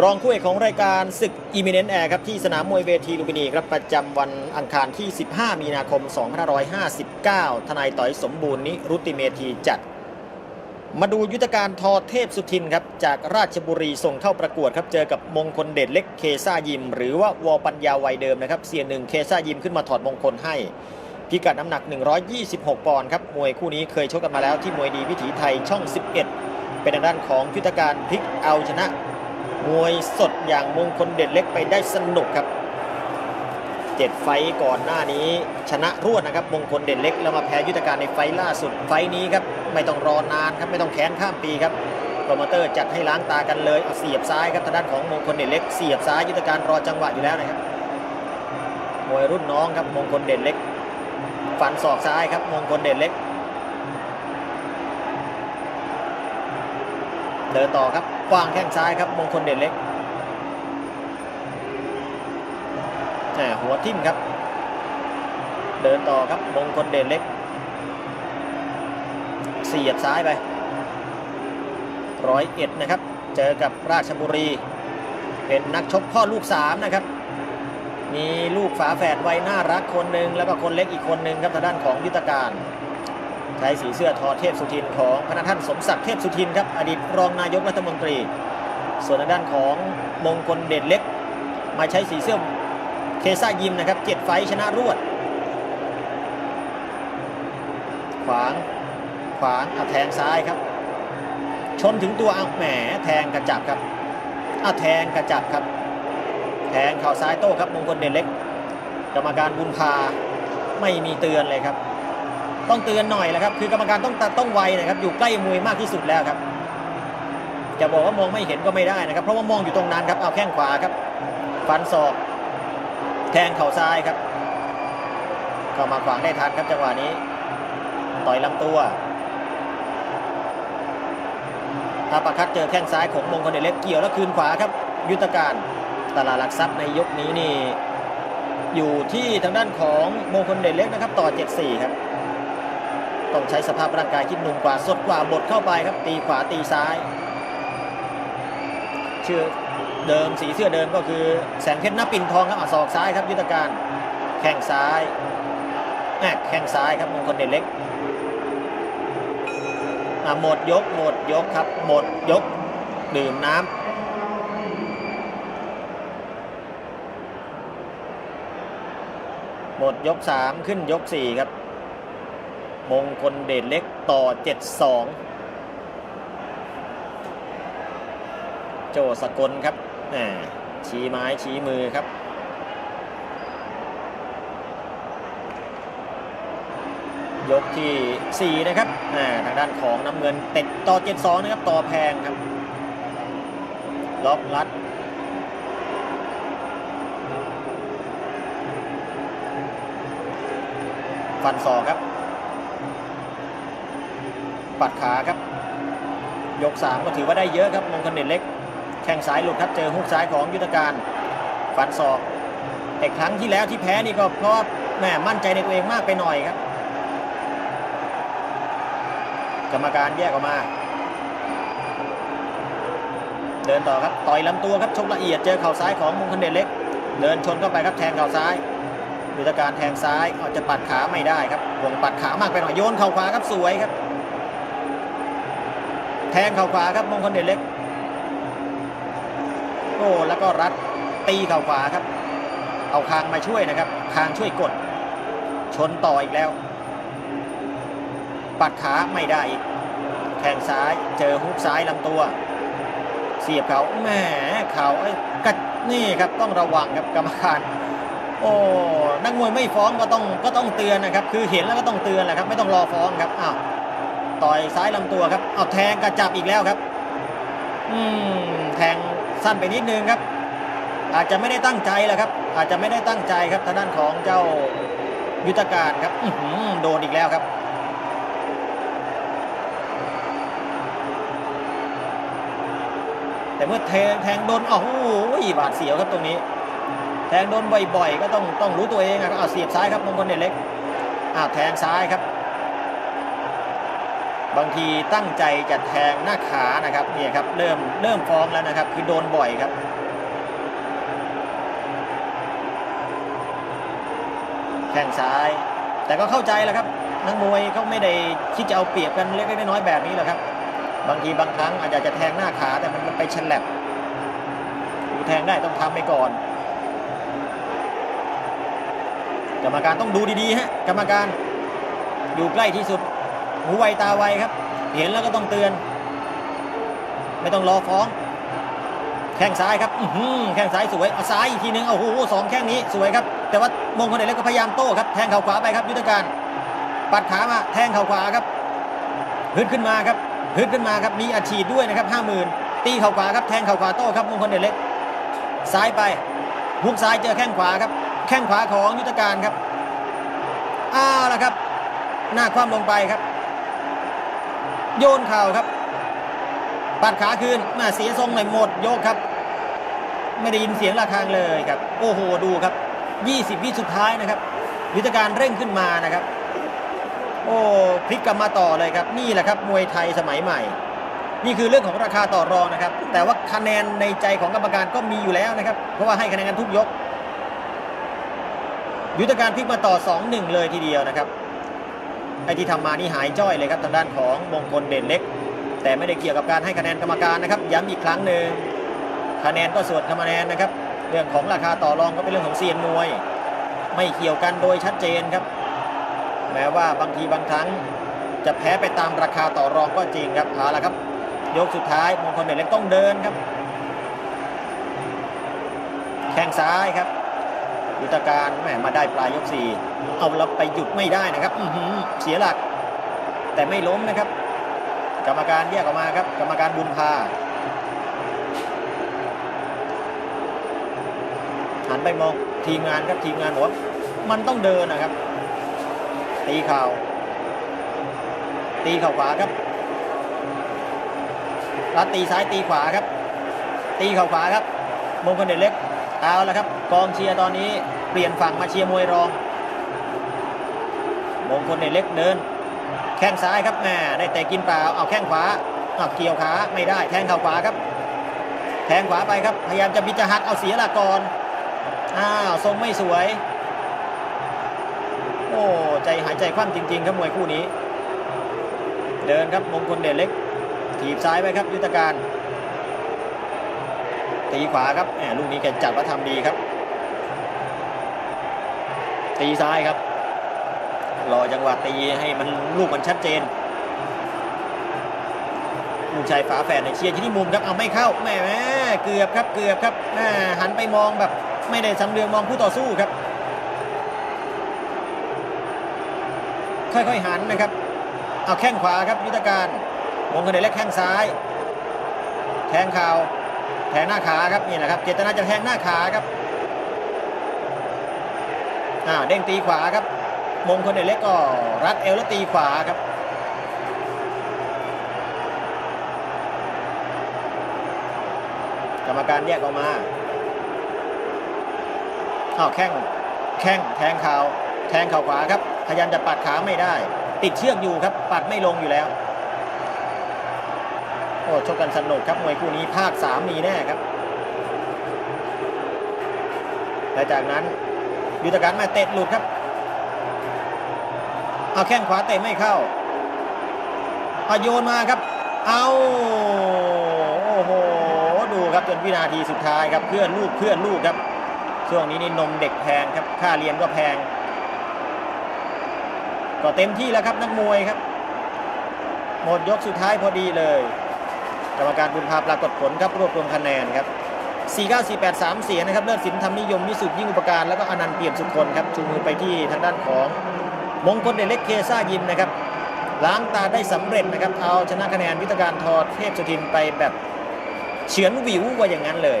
รองคู่เอกของรายการศึกอีมิเนนแอร์ครับที่สนามมวยเวทีลุมพินีครับประจำวันอังคารที่ 15 มีนาคม 2559 ทนายต่อยสมบูรณ์นิรุติเมธีจัด มาดูยุทธการทอเทพสุทินครับจากราชบุรีส่งเข้าประกวดครับเจอกับมงคลเดชเล็กเคซ่ายิม หรือว่าวอปัญญาวัยเดิมนะครับเสียหนึ่งเคซ่ายิมขึ้นมาถอดมงคลให้พิกัดน้ำหนัก 126 ปอนด์ครับมวยคู่นี้เคยชกกันมาแล้วที่มวยดีวิถีไทยช่อง 11 เป็นทางด้านของยุทธการพลิกเอาชนะ มวยสดอย่างมงคลเด็ดเล็กไปได้สนุกครับเจ็ดไฟก่อนหน้านี้ชนะรวดนะครับมงคลเด่นเล็กแล้วมาแพ้ยุทธการในไฟล่าสุดไฟนี้ครับไม่ต้องรอนานครับไม่ต้องแค้นข้ามปีครับโปรโมเตอร์จัดให้ล้างตากันเลยเอาเสียบซ้ายครับทางด้านของมงคลเด่นเล็กเสียบซ้ายยุทธการรอจังหวะอยู่แล้วนะครับมวยรุ่นน้องครับมงคลเด่นเล็ก ฟันศอกซ้ายครับมงคลเด่นเล็ก เดินต่อครับวางแข้งซ้ายครับมงคลเด่นเล็กแหมหัวทิ่มครับ เดินต่อครับมงคลเด่นเล็กเสียบซ้ายไปร้อยเอ็ดนะครับ เจอกับราชบุรี เป็นนักชกพ่อลูกสามนะครับ มีลูกฝาแฝดวัยน่ารักคนหนึ่งแล้วก็คนเล็กอีกคนหนึ่งครับทางด้านของยุทธการ ใช้สีเสื้อทอเทพสุทินของพระท่านสมศักดิ์เทพสุทินครับอดีตรองนายกรัฐมนตรี ส่วนทางด้านของมงคลเดชเล็ก มาใช้สีเสื้อเคซ่ายิมนะครับเจ็ดไฟชนะรวด ขวางขวางเอาแทงซ้ายครับ ชนถึงตัวเอาแหมแทงกระจับครับเอาแทงกระจับครับ แทงเข่าซ้ายโต้ครับมงคลเดชเล็ก กรรมการบุญพาไม่มีเตือนเลยครับ ต้องเตือนหน่อยแหละครับ คือกรรมการต้องต้องไวนะครับ อยู่ใกล้มวยมากที่สุดแล้วครับ จะบอกว่ามองไม่เห็นก็ไม่ได้นะครับ เพราะว่ามองอยู่ตรงนั้นครับ เอาแข้งขวาครับ ฟันศอก แทงเข่าซ้ายครับเข้ามาขวางได้ทันครับจังหวะนี้ ต่อยลำตัวอาปาคัดเจอแข้งซ้ายของมงคลเดชเล็กเกี่ยวแล้วคืนขวาครับ ยุทธการตลาดหลักทรัพย์ในยกนี้นี่ อยู่ที่ทางด้านของมงคลเดชเล็กนะครับ ต่อ 7-4 ครับ ต้องใช้สภาพร่างกายที่หนุ่มกว่าสดกว่าบดเข้าไปครับ ตีขวาตีซ้าย ชื่อเดิมสีเสื้อเดิมก็คือแสงเพชรน้ำปิ่นทองครับอะศอกซ้ายครับยุทธการแข้งซ้ายแม่แข้งซ้ายครับมงคลเดชเล็กหมดยกหมดยกครับหมดยกดื่มน้ำหมดยก 3 ขึ้นยก 4 ครับ มงคลเดชเล็กต่อ 7-2 โจสกลครับชี้ไม้ชี้มือครับยกที่ 4 นะครับทางด้านของน้ำเงินเต็ดต่อ 7-2 นะครับ ต่อแพงครับ ล็อกลัด ฟันศอกครับ ปัดขาครับ ยก 3 ก็ถือว่าได้เยอะครับมงคลเด่นเล็ก แข้งซ้ายหลุดครับเจอฮุกซ้ายของยุทธการฟันศอกแต่ครั้งที่แล้วที่แพ้นี่ก็เพราะแหมมั่นใจในตัวเองมากไปหน่อยครับ กรรมการแยกออกมา เดินต่อครับต่อยลำตัวครับชกละเอียดเจอเข่าซ้ายของมงคลเด่นเล็ก เดินชนเข้าไปครับแทงเข่าซ้ายยุทธการแทงซ้ายอาจจะปัดขาไม่ได้ครับห่วงปัดขามากไปหน่อยโยนเข่าขวาครับสวยครับ แทงเข่าขวาครับมงคลเด่นเล็กโอ้แล้วก็รัดตีเข่าขวาครับ เอาคางมาช่วยนะครับ คางช่วยกด ชนต่ออีกแล้ว ปัดขาไม่ได้อีกแทงซ้ายเจอฮุกซ้ายลำตัว เสียบเขาแหมเขาไอ้กัดนี่ครับต้องระวังครับกรรมการโอ้นักมวยไม่ฟ้องก็ต้องก็ต้องเตือนนะครับ คือเห็นแล้วก็ต้องเตือนแหละครับ ไม่ต้องรอฟ้องครับอ้าว ต่อยซ้ายลำตัวครับเอาแทงกระจับอีกแล้วครับ อืมแทงสั้นไปนิดนึงครับ อาจจะไม่ได้ตั้งใจแหละครับ อาจจะไม่ได้ตั้งใจครับทางด้านของเจ้ายุทธการครับอืโดนอีกแล้วครับแต่เมื่อแทงแทงโดนอ้าวโอ้โหบาดเสียวครับตรงนี้ แทงโดนบ่อยๆ ก็ต้องต้องรู้ตัวเองอะครับเอาเสียบซ้ายครับมงคลเดชเล็กอ้าวแทงซ้ายครับ บางทีตั้งใจจะแทงหน้าขานะครับเนี่ยครับเริ่มเริ่มฟ้องแล้วนะครับ คือโดนบ่อยครับ แข้งซ้าย แต่ก็เข้าใจแหล้วครับนักมวยเขาไม่ได้คิดจะเอาเปรียบกันเล็กๆน้อยๆแบบนี้หรอกครับ บางทีบางครั้งอาจจะจะแทงหน้าขาแต่มันมันไปฉลับดูแทงได้ต้องทำไปก่อนกรรมการต้องดูดีๆฮะกรรมการอยู่ใกล้ที่สุด หูไวตาไวครับ เห็นแล้วก็ต้องเตือน ไม่ต้องรอฟ้อง แข้งซ้ายครับแข้งซ้ายสวยเอาซ้ายอีกทีนึงโอ้โหสองแข้งนี้สวยครับ แต่ว่ามงคลเดชเล็กก็พยายามโต้ครับ แทงเข่าขวาไปครับ ยุทธการ ปัดขามา แทงเข่าขวาครับฮึดขึ้นมาครับฮึดขึ้นมาครับมีอัดฉีดด้วยนะครับห้าหมื่นตีเข่าขวาครับแทงเข่าขวาโต้ครับมงคลเดชเล็กซ้ายไปฮุกซ้ายเจอแข้งขวาครับ แข้งขวาของยุทธการครับอ้าวแล้วครับ หน้าคว่ำลงไปครับ โยนเข่าครับปัดขาคืนมาเสียทรงหน่อยหมดยกครับ ไม่ได้ยินเสียงระฆังเลยครับ โอ้โหดูครับ 20 วิสุดท้ายนะครับ ยุทธการเร่งขึ้นมานะครับ โอ้พลิกกลับมาต่อเลยครับ นี่แหละครับมวยไทยสมัยใหม่ นี่คือเรื่องของราคาต่อรองนะครับ แต่ว่าคะแนนในใจของกรรมการก็มีอยู่แล้วนะครับ เพราะว่าให้คะแนนกันทุกยก ยุทธการพลิกมาต่อ 2-1 เลยทีเดียวนะครับ ไอ้ที่ทำมานี่หายจ้อยเลยครับทางด้านของมงคลเด่นเล็ก แต่ไม่ได้เกี่ยวกับการให้คะแนนกรรมการนะครับ ย้ำอีกครั้งหนึ่งคะแนนก็ส่วนคะแนนนะครับ เรื่องของราคาต่อรองก็เป็นเรื่องของเซียนมวย ไม่เกี่ยวกันโดยชัดเจนครับ แม้ว่าบางทีบางครั้งจะแพ้ไปตามราคาต่อรองก็จริงครับเอาละครับ ยกสุดท้ายมงคลเด่นเล็กต้องเดินครับ แข้งซ้ายครับ ยุทธการแหมมาได้ปลายยกสี่เอาเราไปหยุดไม่ได้นะครับออืเสียหลัก แต่ไม่ล้มนะครับ กรรมการแยกออกมาครับ กรรมการบุญพาหันไปมองทีมงานครับทีมงานบอกว่ามันต้องเดินนะครับ ตีเข่าตีเข่าขวาครับรัดตีซ้ายตีขวาครับ ตีเข่าขวาครับมงคลเดชเล็ก เอาแล้วครับกองเชียร์ตอนนี้เปลี่ยนฝั่งมาเชียร์มวยรอง มงคลเดชเล็กเดิน แข้งซ้ายครับแหมได้เตะกินเปล่าเอาแข้งขวาเอาเกี่ยวขาไม่ได้แทงเข่าขวาครับ แทงขวาไปครับพยายามจะบิดจะหักเอาเสียหลักก่อนอ้าวทรงไม่สวย โอ้ใจหายใจคว่ำจริง ๆ ครับมวยคู่นี้ เดินครับมงคลเดชเล็กถีบซ้ายไปครับยุทธการ ตีขวาครับแหมลูกนี้แกจับว่าทำดีครับ ตีซ้ายครับ รอจังหวะตีให้มันลูกมันชัดเจนลูกชายฝาแฝดในเชียร์ที่นี่มุมครับเอาไม่เข้าแหมแหมเกือบครับเกือบครับแหมหันไปมองแบบไม่ได้สำเรืองมองผู้ต่อสู้ครับ ค่อยๆหันนะครับ เอาแข้งขวาครับยุทธการมงคลเดชเล็กแข้งซ้ายแทงข่าว แทงหน้าขาครับนี่แหละครับ เจตนาจะแทงหน้าขาครับอ่าเด้งตีขวาครับ มงคลเดเล็กก็รัดเอวแล้วตีขวาครับกรรมการแยกออกมาอ้าวแข้งแข้งแทงเข่าแทงเข่าขวาครับพยายามจะปัดขาไม่ได้ ติดเชือกอยู่ครับ ปัดไม่ลงอยู่แล้ว โอ้ชกกันสนุกครับมวยคู่นี้ภาค 3 มีแน่ครับและจากนั้นยุทธการมาเตะหลุดครับ เอาแข้งขวาเตะไม่เข้าเอาโยนมาครับ เอาโอ้โหดูครับจนวินาทีสุดท้ายครับเพื่อนลูกเพื่อนลูกครับ ช่วงนี้นี่นมเด็กแพงครับค่าเรียนก็แพง ก็เต็มที่แล้วครับนักมวยครับ หมดยกสุดท้ายพอดีเลย กรรมการบุญภาปรากฏผลครับรวบรวมคะแนนครับ49483 เสียงนะครับเลิศสินธรรมนิยมวิสุทธิ์ยิ่งอุปการ แล้วก็อนันต์เปี่ยมสุคนครับชูมือไปที่ทางด้านของมงคลเดเล็กเคซ่ายิมนะครับล้างตาได้สำเร็จนะครับเอาชนะคะแนนวิทยการทอเทพสุทินไปแบบเฉือนวิวว่าอย่างนั้นเลย